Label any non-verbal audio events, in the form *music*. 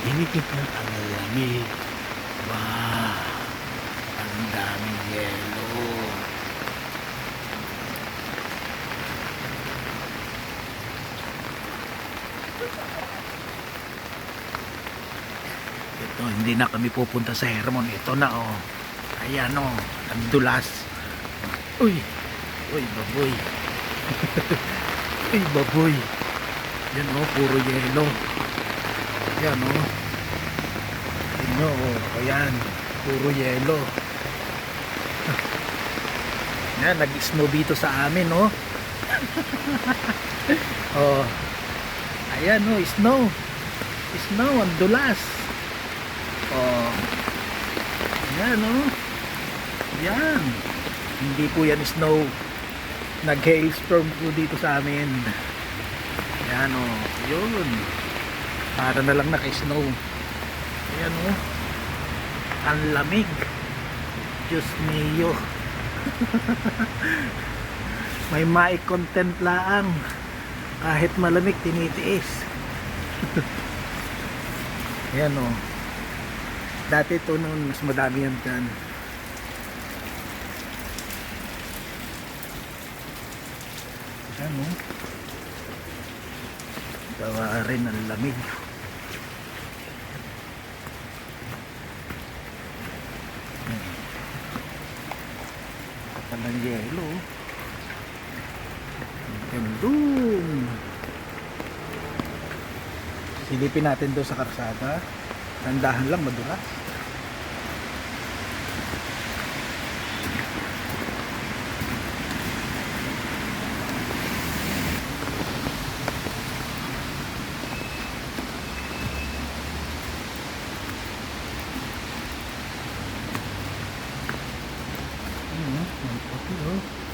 Dinikit mo ang lamig. Wow! Ang daming yelo. Ito, hindi na kami pupunta sa Hermon. Ito na, oh. Ayan, oh. Ang dulas. Uy! Uy, baboy. *laughs* Uy, baboy. Yan, oh. Puro yelo. Yan, oh. Tingnan, oh. Ayan. Puro yelo. *laughs* Yan, nag-snow dito sa amin, oh. *laughs* oh. Ayan, oh. Snow. Snow, ang dulas. Oh. Yan, oh. Yan. Hindi po yan snow. Nag-hailstorm po dito sa amin. Yan, oh. Yun. Para na lang naka-snow. Ayan, oh. Ang lamig. Diyos mio. *laughs* May mic content laang. Kahit malamig, tinitiis. *laughs* Ayan, oh. Dati ito noon, mas madami yan dyan. Ayan, oh. Gawa rin ang lamig. Kapal ng yelo. Hanggang dun. Silipin natin doon sa karsada. Tandahan lang, madulas. Ano, ang puti oh.